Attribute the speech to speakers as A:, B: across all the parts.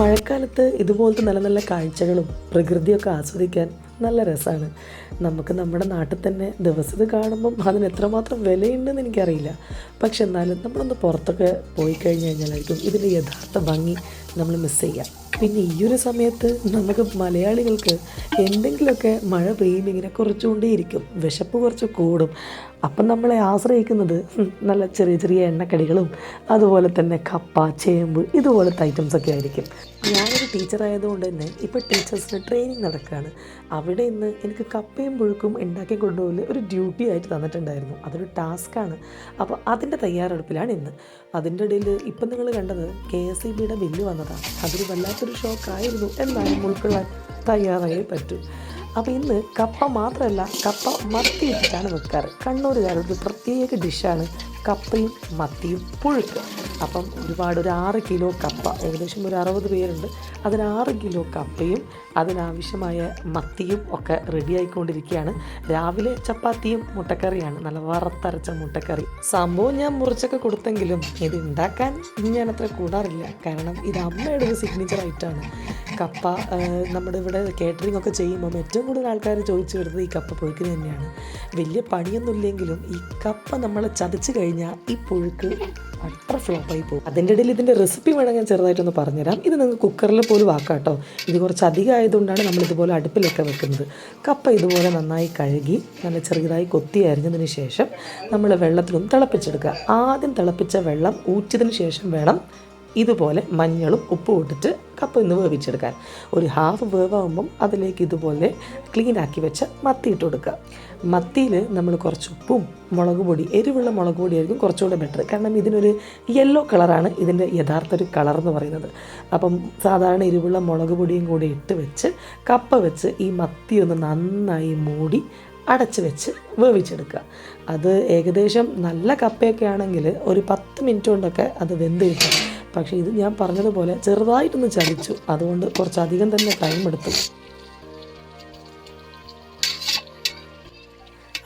A: മഴക്കാലത്ത് ഇതുപോലത്തെ നല്ല നല്ല കാഴ്ചകളും പ്രകൃതിയൊക്കെ ആസ്വദിക്കാൻ നല്ല രസമാണ് നമുക്ക് നമ്മുടെ നാട്ടിൽ തന്നെ ദിവസം ഇത് കാണുമ്പം അതിന് എത്രമാത്രം വിലയുണ്ടെന്ന് എനിക്കറിയില്ല. പക്ഷെ എന്നാലും നമ്മളൊന്ന് പുറത്തൊക്കെ പോയി കഴിഞ്ഞ് കഴിഞ്ഞാലായിരിക്കും ഇതിന്റെ യഥാർത്ഥ ഭംഗി നമ്മൾ മിസ് ചെയ്യാം. പിന്നെ ഈ ഒരു സമയത്ത് നമുക്ക് മലയാളികൾക്ക് എന്തെങ്കിലുമൊക്കെ മഴ പെയ്യുമ്പോൾ ഇങ്ങനെ കുറച്ചുകൊണ്ടേയിരിക്കും. വിശപ്പ് കുറച്ച് കൂടും. അപ്പം നമ്മളെ ആശ്രയിക്കുന്നത് നല്ല ചെറിയ ചെറിയ എണ്ണക്കടികളും അതുപോലെ തന്നെ കപ്പ ചേമ്പ് ഇതുപോലത്തെ ഐറ്റംസൊക്കെ ആയിരിക്കും. ഞാനൊരു ടീച്ചറായതുകൊണ്ട് തന്നെ ഇപ്പോൾ ടീച്ചേഴ്സിന് ട്രെയിനിങ് നടക്കുകയാണ് അവിടെ ഇന്ന് എനിക്ക് കപ്പയും പുഴുക്കും ഉണ്ടാക്കി കൊണ്ടുപോകൽ ഒരു ഡ്യൂട്ടി ആയിട്ട് തന്നിട്ടുണ്ടായിരുന്നു. അതൊരു ടാസ്ക്കാണ് അപ്പോൾ അതിന്റെ തയ്യാറെടുപ്പിലാണ് ഇന്ന്. അതിന്റെ ഇടയിൽ ഇപ്പം നിങ്ങൾ കണ്ടത് കെ എസ് ഇ ബിയുടെ ബില്ല് വന്നതാണ് അതൊരു വല്ലാത്തൊരു ഷോക്കായിരുന്നു എന്നാലും ഉൾക്കൊള്ളാൻ തയ്യാറായേ പറ്റൂ. അപ്പോൾ ഇന്ന് കപ്പ മാത്രമല്ല കപ്പ മത്തി ഇട്ടിട്ടാണ് വെക്കാറ്. കണ്ണൂരുകാരുടെ പ്രത്യേക ഡിഷാണ് കപ്പയും മത്തിയും പുഴുക്ക്. അപ്പം ഒരുപാട് ഒരു ആറ് കിലോ കപ്പ ഏകദേശം ഒരു അറുപത് പേരുണ്ട്. അതിന് ആറ് കിലോ കപ്പയും അതിനാവശ്യമായ മത്തിയും ഒക്കെ റെഡി ആയിക്കൊണ്ടിരിക്കുകയാണ്. രാവിലെ ചപ്പാത്തിയും മുട്ടക്കറിയാണ് നല്ല വറുത്തരച്ച മുട്ടക്കറി. സംഭവം ഞാൻ മുറിച്ചൊക്കെ കൊടുത്തെങ്കിലും ഇത് ഉണ്ടാക്കാൻ ഞാൻ അത്ര കൂടാറില്ല. കാരണം ഇത് അമ്മയുടെ ഒരു സിഗ്നേച്ചർ ആയിട്ടാണ്. കപ്പ നമ്മുടെ ഇവിടെ കേറ്ററിംഗ് ഒക്കെ ചെയ്യുമ്പം ഏറ്റവും കൂടുതൽ ആൾക്കാർ ചോദിച്ചു വരുന്നത് ഈ കപ്പ പുഴുക്കിന് തന്നെയാണ്. വലിയ പണിയൊന്നുമില്ലെങ്കിലും ഈ കപ്പ നമ്മൾ ചതച്ച് കഴിഞ്ഞാൽ ഈ പുഴുക്ക് അത്ര ഫ്ലോപ്പായി പോകും. അതിന്റെ ഇടയിൽ ഇതിന്റെ റെസിപ്പി വേണം ഞാൻ ചെറുതായിട്ടൊന്ന് പറഞ്ഞുതരാം. ഇത് നിങ്ങൾക്ക് കുക്കറിൽ പോലും ആക്കാം കേട്ടോ ഇത് കുറച്ച് അധികം ആയതുകൊണ്ടാണ് നമ്മൾ ഇതുപോലെ അടുപ്പിലൊക്കെ വെക്കുന്നത്. കപ്പ ഇതുപോലെ നന്നായി കഴുകി നല്ല ചെറുതായി കൊത്തി അരിഞ്ഞതിന് ശേഷം നമ്മൾ വെള്ളത്തിലൊന്ന് തിളപ്പിച്ചെടുക്കുക. ആദ്യം തിളപ്പിച്ച വെള്ളം ഊറ്റിയതിന് ശേഷം വേണം ഇതുപോലെ മഞ്ഞളും ഉപ്പും ഇട്ടിട്ട് കപ്പ ഇന്ന് വേവിച്ചെടുക്കാൻ. ഒരു ഹാഫ് വേവാകുമ്പം അതിലേക്ക് ഇതുപോലെ ക്ലീൻ ആക്കി വെച്ച മത്തി ഇട്ട് കൊടുക്കുക. മത്തിയിൽ നമ്മൾ കുറച്ച് ഉപ്പും മുളക് പൊടി എരിവുള്ള മുളക് പൊടിയായിരിക്കും കുറച്ചുകൂടെ ബെറ്റർ കാരണം ഇതിനൊരു യെല്ലോ കളറാണ് ഇതിന്റെ യഥാർത്ഥ ഒരു കളർ എന്ന് പറയുന്നത്. അപ്പം സാധാരണ എരിവുള്ള മുളക് പൊടിയും കൂടി ഇട്ട് വെച്ച് കപ്പ വെച്ച് ഈ മത്തി ഒന്ന് നന്നായി മൂടി അടച്ച് വെച്ച് വേവിച്ചെടുക്കുക. അത് ഏകദേശം നല്ല കപ്പയൊക്കെ ആണെങ്കിൽ ഒരു പത്ത് മിനിറ്റ് കൊണ്ടൊക്കെ അത് വെന്ത് കിട്ടും. പക്ഷേ ഇത് ഞാൻ പറഞ്ഞതുപോലെ ചെറുതായിട്ടൊന്ന് ചതിച്ചു. അതുകൊണ്ട് കുറച്ചധികം തന്നെ ടൈം എടുത്തു.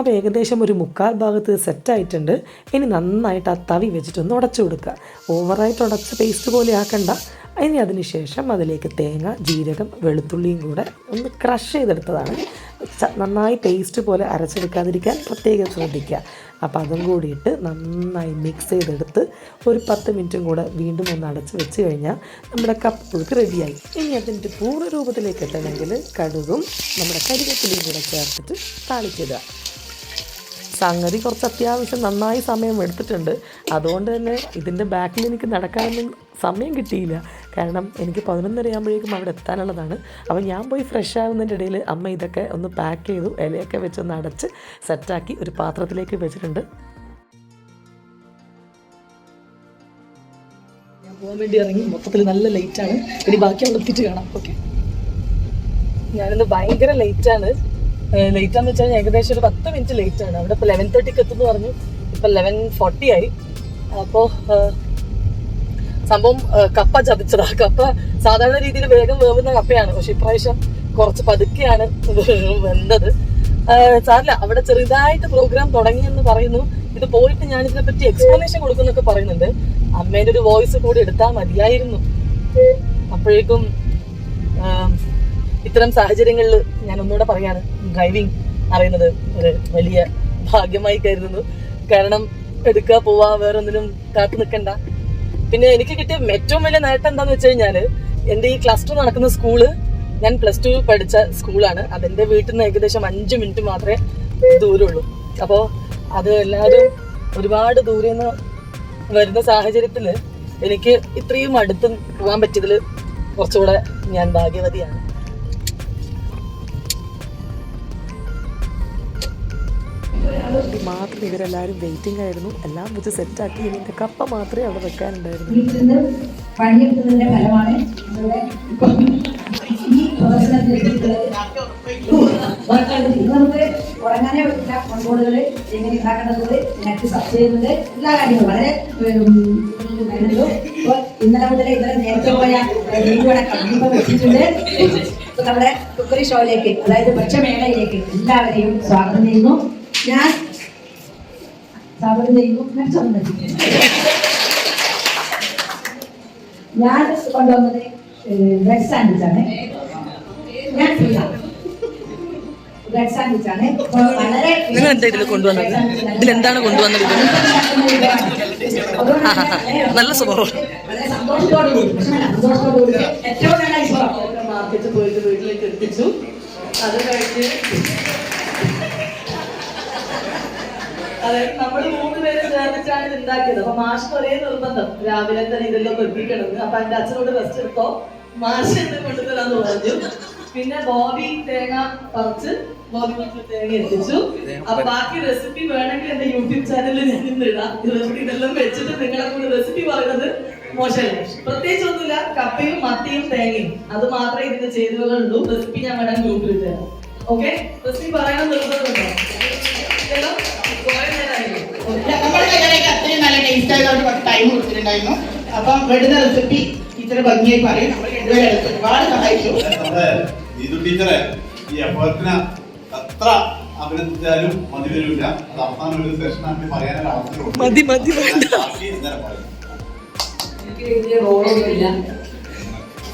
A: അപ്പോൾ ഏകദേശം ഒരു മുക്കാൽ ഭാഗത്ത് സെറ്റായിട്ടുണ്ട് ഇനി നന്നായിട്ട് ആ തവി വെച്ചിട്ടൊന്ന് ഉടച്ചു കൊടുക്കുക. ഓവറായിട്ട് ഉടച്ച് പേസ്റ്റ് പോലെ ആക്കണ്ട. ഇനി അതിന് ശേഷം അതിലേക്ക് തേങ്ങ ജീരകം വെളുത്തുള്ളിയും കൂടെ ഒന്ന് ക്രഷ് ചെയ്തെടുത്തതാണ്. നന്നായി പേസ്റ്റ് പോലെ അരച്ചെടുക്കാതിരിക്കാൻ പ്രത്യേകം ശ്രദ്ധിക്കുക. അപ്പോൾ അതും കൂടിയിട്ട് നന്നായി മിക്സ് ചെയ്തെടുത്ത് ഒരു പത്ത് മിനിറ്റും കൂടെ വീണ്ടും ഒന്ന് അടച്ച് വെച്ച് കഴിഞ്ഞാൽ നമ്മുടെ കപ്പ് പുഴുക്ക് റെഡിയായി ഇനി അതിന്റെ പൂർണ രൂപത്തിലേക്ക് എത്തണമെങ്കിൽ കടുകും നമ്മുടെ കരിവേപ്പിലയും കൂടെ ചേർത്തിട്ട് താളിച്ചിടുക. സംഗതി കുറച്ച് അത്യാവശ്യം നന്നായി സമയം എടുത്തിട്ടുണ്ട്. അതുകൊണ്ട് തന്നെ ഇതിന്റെ ബാക്കിൽ എനിക്ക് നടക്കാനൊന്നും സമയം കിട്ടിയില്ല. കാരണം എനിക്ക് പതിനൊന്നര ആകുമ്പോഴേക്കും അവിടെ എത്താനുള്ളതാണ്. അപ്പോൾ ഞാൻ പോയി ഫ്രഷ് ആവുന്നതിന്റെ ഇടയിൽ അമ്മ ഇതൊക്കെ ഒന്ന് പാക്ക് ചെയ്തു ഇലയൊക്കെ വെച്ചൊന്ന് അടച്ച് സെറ്റാക്കി ഒരു പാത്രത്തിലേക്ക് വെച്ചിട്ടുണ്ട്. പോകാൻ വേണ്ടി ഇറങ്ങി. മൊത്തത്തിൽ നല്ല ലേറ്റാണ് ഇനി ബാക്കി അവിടെ എത്തിയിട്ട് കാണാം. ഓക്കെ ഞാനിന്ന് ഭയങ്കര ലേറ്റാണ് ലേറ്റ് ആണെന്ന് വെച്ചാൽ ഏകദേശം ഒരു പത്ത് മിനിറ്റ് ലേറ്റ് ആണ്. അവിടെ ഇപ്പോൾ ലെവൻ തേർട്ടിക്ക് എത്തുന്നു പറഞ്ഞു. ഇപ്പോൾ ലെവൻ ഫോർട്ടി ആയി. അപ്പോൾ സംഭവം കപ്പ ചതച്ചതാ. കപ്പ സാധാരണ രീതിയിൽ വേഗം വേവുന്ന കപ്പയാണ്. പക്ഷെ ഇപ്രാവശ്യം കുറച്ച് പതുക്കെയാണ് വെന്തത്. സാറില്ല അവിടെ ചെറുതായിട്ട് പ്രോഗ്രാം തുടങ്ങിയെന്ന് പറയുന്നു. ഇത് പോയിട്ട് ഞാൻ ഇതിനെ പറ്റി എക്സ്പ്ലനേഷൻ കൊടുക്കുന്നൊക്കെ പറയുന്നുണ്ട്. അമ്മേന്റെ ഒരു വോയിസ് കൂടി എടുത്താൽ മതിയായിരുന്നു. അപ്പോഴേക്കും ഇത്തരം സാഹചര്യങ്ങളിൽ ഞാൻ ഒന്നുകൂടെ പറയാണ്. ഡ്രൈവിംഗ് അറിയുന്നത് ഒരു വലിയ ഭാഗ്യമായി കരുതുന്നു. കാരണം എടുക്കുക പോവാ വേറെ ഒന്നിനും കാത്തു നിൽക്കണ്ട പിന്നെ എനിക്ക് കിട്ടിയ ഏറ്റവും വലിയ നേട്ടം എന്താന്ന് വെച്ച് കഴിഞ്ഞാൽ എന്റെ ഈ ക്ലസ്റ്റർ നടക്കുന്ന സ്കൂൾ ഞാൻ പ്ലസ് ടു പഠിച്ച സ്കൂളാണ് അതെന്റെ വീട്ടിൽ നിന്ന് ഏകദേശം അഞ്ച് മിനിറ്റ് മാത്രമേ ദൂരമുള്ളൂ. അപ്പോൾ അത് എല്ലാവരും ഒരുപാട് ദൂരെ നിന്ന് വരുന്ന സാഹചര്യത്തിൽ എനിക്ക് ഇത്രയും അടുത്ത് പോകാൻ പറ്റിയതിൽ കുറച്ചുകൂടെ ഞാൻ ഭാഗ്യവതിയാണ്. മാത്രം ഇവരെല്ലാവരും വെയിറ്റിംഗ് ആയിരുന്നു. എല്ലാം വെച്ച് സെറ്റാക്കി ഇതിന്റെ കപ്പ മാത്രമേ അവിടെ വെക്കാനുണ്ടായിരുന്നു
B: ഈ എല്ലാ കാര്യങ്ങളും വളരെ ഇന്നലെ മുതൽ ഇന്നലെ നേരത്തെ പോയ നമ്മുടെ കുക്കറി ഷോയിലേക്ക് അതായത് ഭക്ഷ്യമേളയിലേക്ക് എല്ലാവരെയും സ്വാഗതം ചെയ്യുന്നു. ഞാൻ സ്വാഗതം ചെയ്യുമ്പോൾ ഞാൻ സ്വാഗതം ഞാൻ കൊണ്ടുവന്നത് ബ്രെഡ് സാൻഡ്വിച്ച് ആണ്. ഞാൻ ബ്രെഡ് സാൻഡ്വിച്ച് ആണ്. വളരെ
A: നിങ്ങൾ എന്താ ഇതിൽ കൊണ്ടുവന്നത് ഇതിലെന്താണ് കൊണ്ടുവന്നത്. നല്ല സ്വഭാവം.
B: ഏറ്റവും നല്ല
A: പോയിട്ട് വീട്ടിലേക്ക് എത്തിച്ചു. അത് കഴിഞ്ഞ് അതെ നമ്മൾ മൂന്ന് പേര് ചേർന്നിട്ടാണ് ഇത് ഉണ്ടാക്കിയത്. അപ്പൊ മാഷ് ഒരേ നിർബന്ധം. രാവിലെ തന്നെ ഇതെല്ലാം എത്തിക്കണം അപ്പൊ എന്റെ അച്ഛനോട് റെസ്റ്റ് എടുത്തോ? മാഷ് എന്നെ കൊണ്ടുതരാന്ന് പറഞ്ഞു. പിന്നെ ബോബി തേങ്ങ പറിച്ച് ബോബി തേങ്ങ എത്തിച്ചു. അപ്പൊ ബാക്കി റെസിപ്പി വേണമെങ്കിൽ എന്റെ യൂട്യൂബ് ചാനലിൽ ഞാൻ ഇന്ന് ഇടാം. ഇവിടെ ഇതെല്ലാം വെച്ചിട്ട് നിങ്ങളെ കൂടെ റെസിപ്പി പറയുന്നത് മോശമല്ലേ? പ്രത്യേകിച്ച് ഒന്നുമില്ല. കപ്പയും മത്തിയും തേങ്ങയും. അത് മാത്രമേ ഇതിന്റെ ചേരുവകളുള്ളൂ. റെസിപ്പി ഞാൻ വേണമെങ്കിൽ യൂട്യൂബിൽ ഇട്ടുതരാം ഓക്കെ റെസിപ്പി പറയാൻ നിർബന്ധമുണ്ടോ
C: ടൈം കൊടുത്തിട്ടുണ്ടായിരുന്നു. അപ്പം വേണ്ടുന്ന റെസിപ്പി ടീച്ചർ ഭംഗിയായി പറയും. നമ്മൾ രണ്ടുപേരും എടുത്ത് ഒരുപാട് സഹായിച്ചു.
D: നമ്മുടെ നീതു ടീച്ചറെ ഈ അഭിനന്ദിച്ചാലും മതി വരില്ല അത് അവസാനം ഒരു സെഷൻ ആക്കി പറയാനൊരു അവസരം
A: മതി, മതി, വേണ്ട.
D: ബാക്കി
E: എനിക്ക് വലിയ റോളൊന്നുമില്ല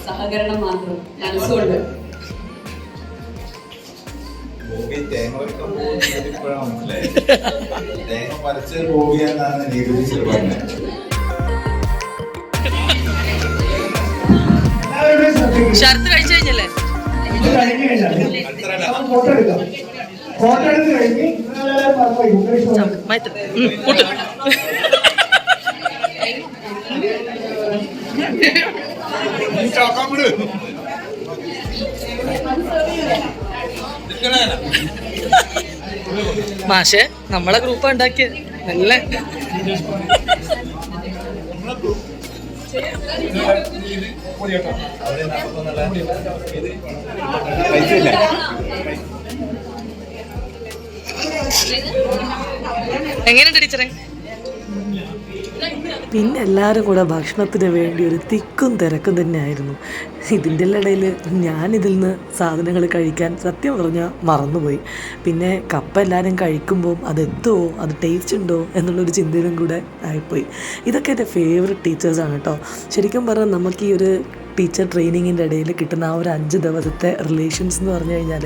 E: സഹകരണം മാത്രം. മനസ്സുകൊണ്ട്.
D: ഗോപി തേങ്ങ വരയ്ക്കാൻ പോകുന്നത് ഇപ്പോഴാണ് മനസ്സിലായത്. തേങ്ങ പരച്ച് പോവുകയെന്നാണ് നീതു ടീച്ചർ പറഞ്ഞത്
A: ശരത്ത് കഴിച്ചു കഴിഞ്ഞല്ലേ?
F: ഫോട്ടോ എടുക്കാം. ഫോട്ടോ എടുത്ത് കഴിഞ്ഞ് നിങ്ങളെല്ലാവരും മറന്നുപോയി
A: മാഷെ നമ്മളെ ഗ്രൂപ്പ് ഉണ്ടാക്കിയത് നല്ല. എങ്ങനെയുണ്ട് ടീച്ചറെ? പിന്നെ എല്ലാവരും കൂടെ ഭക്ഷണത്തിന് വേണ്ടി ഒരു തിക്കും തിരക്കും തന്നെയായിരുന്നു. ഇതിന്റെ ഇടയിൽ ഞാനിതിൽ നിന്ന് സാധനങ്ങൾ കഴിക്കാൻ സത്യം പറഞ്ഞാൽ മറന്നുപോയി. പിന്നെ കപ്പ എല്ലാവരും കഴിക്കുമ്പോൾ അത് എത്തുമോ അത് ടേസ്റ്റ് ഉണ്ടോ എന്നുള്ളൊരു ചിന്തയിലും കൂടെ ആയിപ്പോയി. ഇതൊക്കെ എന്റെ ഫേവററ്റ് ടീച്ചേഴ്സാണ് കേട്ടോ ശരിക്കും പറഞ്ഞാൽ നമുക്ക് ഈ ഒരു ടീച്ചർ ട്രെയിനിങ്ങിന്റെ ഇടയിൽ കിട്ടുന്ന ആ ഒരു അഞ്ച് ദിവസത്തെ റിലേഷൻസ് എന്ന് പറഞ്ഞു കഴിഞ്ഞാൽ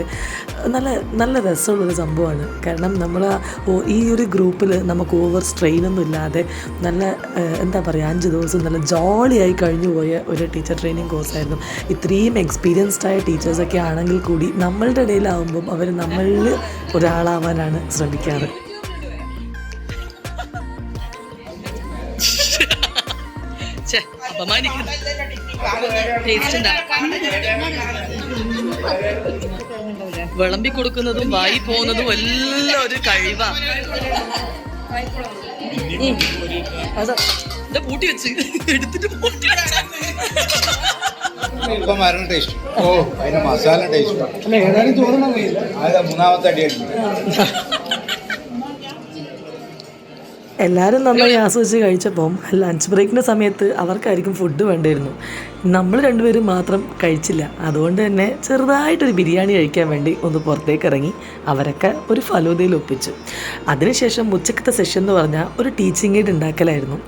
A: നല്ല നല്ല രസമുള്ളൊരു സംഭവമാണ്. കാരണം നമ്മൾ ഈ ഒരു ഗ്രൂപ്പിൽ നമുക്ക് ഓവർ സ്ട്രെയിൻ ഒന്നും ഇല്ലാതെ നല്ല എന്താ പറയുക അഞ്ച് ദിവസം നല്ല ജോളിയായി കഴിഞ്ഞു പോയ ഒരു ടീച്ചർ ട്രെയിനിങ് കോഴ്സായിരുന്നു ഇത്രയും എക്സ്പീരിയൻസ്ഡ് ആയ ടീച്ചേഴ്സൊക്കെ ആണെങ്കിൽ കൂടി നമ്മളുടെ ഇടയിലാവുമ്പം അവർ നമ്മളിൽ ഒരാളാവാനാണ് ശ്രമിക്കാറ്. അപമാനിക്കുന്നു. ടേസ്റ്റ് വിളമ്പി കൊടുക്കുന്നതും വായി പോകുന്നതും എല്ലാം ഒരു കഴിവാ. അതാ പൂട്ടി വെച്ച്. എടുത്തിട്ട് പൂട്ടി
G: ടേസ്റ്റ്. ഓ അതിന്റെ മസാല ടേസ്റ്റ്.
F: അല്ല ഏതായാലും ചോറുണ്ണാൻ കഴിയില്ല
G: അത് മൂന്നാമത്തെ അടിയാണ്
A: എല്ലാവരും നന്നായി ആസ്വദിച്ച് കഴിച്ചപ്പം ലഞ്ച് ബ്രേക്കിന്റെ സമയത്ത് അവർക്കായിരിക്കും ഫുഡ് വേണ്ടിയിരുന്നു. നമ്മൾ രണ്ടുപേരും മാത്രം കഴിച്ചില്ല. അതുകൊണ്ട് തന്നെ ചെറുതായിട്ടൊരു ബിരിയാണി കഴിക്കാൻ വേണ്ടി ഒന്ന് പുറത്തേക്ക് ഇറങ്ങി അവരൊക്കെ ഒരു ഫലൂദയിൽ ഒപ്പിച്ചു. അതിനുശേഷം ഉച്ചക്കത്തെ സെഷൻ എന്ന് പറഞ്ഞാൽ ഒരു ടീച്ചിങ് എയ്ഡ് ഉണ്ടാക്കലായിരുന്നു.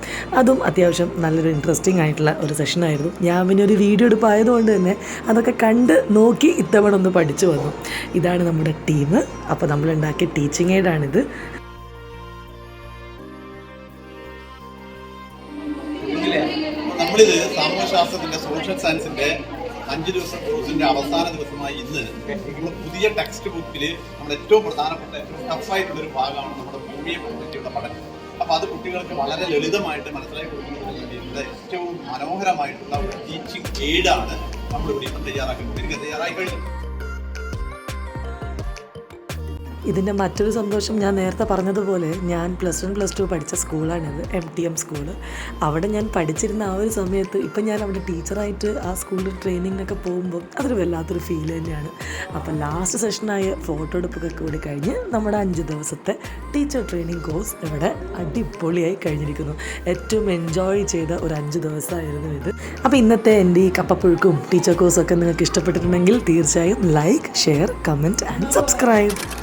A: അതും അത്യാവശ്യം നല്ലൊരു ഇൻട്രസ്റ്റിംഗ് ആയിട്ടുള്ള ഒരു സെഷനായിരുന്നു ഞാൻ പിന്നെ ഒരു വീഡിയോ എടുപ്പായതുകൊണ്ട് തന്നെ അതൊക്കെ കണ്ട് നോക്കി ഇത്തവണ ഒന്ന് പഠിച്ചു വന്നു. ഇതാണ് നമ്മുടെ ടീം അപ്പോൾ നമ്മൾ ഉണ്ടാക്കിയ ടീച്ചിങ് എയ്ഡാണിത്
D: നമ്മളിത് സാമൂഹ്യശാസ്ത്രത്തിന്റെ സോഷ്യൽ സയൻസിന്റെ അഞ്ച് ദിവസം കോഴ്സിന്റെ അവസാന ദിവസമായി ഇന്ന് നമ്മൾ പുതിയ ടെക്സ്റ്റ് ബുക്കിൽ നമ്മൾ ഏറ്റവും പ്രധാനപ്പെട്ട ടഫായിട്ടുള്ള ഒരു ഭാഗമാണ് നമ്മുടെ ഭൂമിയെ പറ്റിയുള്ള പഠനം. അപ്പൊ അത് കുട്ടികൾക്ക് വളരെ ലളിതമായിട്ട് മനസ്സിലാക്കി കൊടുക്കുന്നതിന് ഏറ്റവും മനോഹരമായിട്ടുള്ള ഒരു ടീച്ചിങ് എയ്ഡാണ് നമ്മളിവിടെ ഇപ്പം തയ്യാറാക്കിക്കൊണ്ടിരിക്കുന്നത്. തയ്യാറായി കഴിഞ്ഞു.
A: ഇതിന്റെ മറ്റൊരു സന്തോഷം ഞാൻ നേരത്തെ പറഞ്ഞതുപോലെ ഞാൻ പ്ലസ് വൺ പ്ലസ് ടു പഠിച്ച സ്കൂളാണിത് എം ടി എം സ്കൂൾ. അവിടെ ഞാൻ പഠിച്ചിരുന്ന ആ ഒരു സമയത്ത് ഇപ്പം ഞാൻ അവിടെ ടീച്ചറായിട്ട് ആ സ്കൂളിൽ ട്രെയിനിങ്ങിനൊക്കെ പോകുമ്പോൾ അതൊരു വല്ലാത്തൊരു ഫീൽ തന്നെയാണ്. അപ്പോൾ ലാസ്റ്റ് സെഷനായ ഫോട്ടോ എടുപ്പൊക്കെ കൂടി കഴിഞ്ഞ് നമ്മുടെ അഞ്ച് ദിവസത്തെ ടീച്ചർ ട്രെയിനിങ് കോഴ്സ് ഇവിടെ അടിപൊളിയായി കഴിഞ്ഞിരിക്കുന്നു. ഏറ്റവും എൻജോയ് ചെയ്ത ഒരു അഞ്ച് ദിവസമായിരുന്നു ഇത്. അപ്പോൾ ഇന്നത്തെ എന്റെ ഈ കപ്പപ്പുഴുക്കും ടീച്ചർ കോഴ്സൊക്കെ നിങ്ങൾക്ക് ഇഷ്ടപ്പെട്ടിട്ടുണ്ടെങ്കിൽ തീർച്ചയായും like share comment and subscribe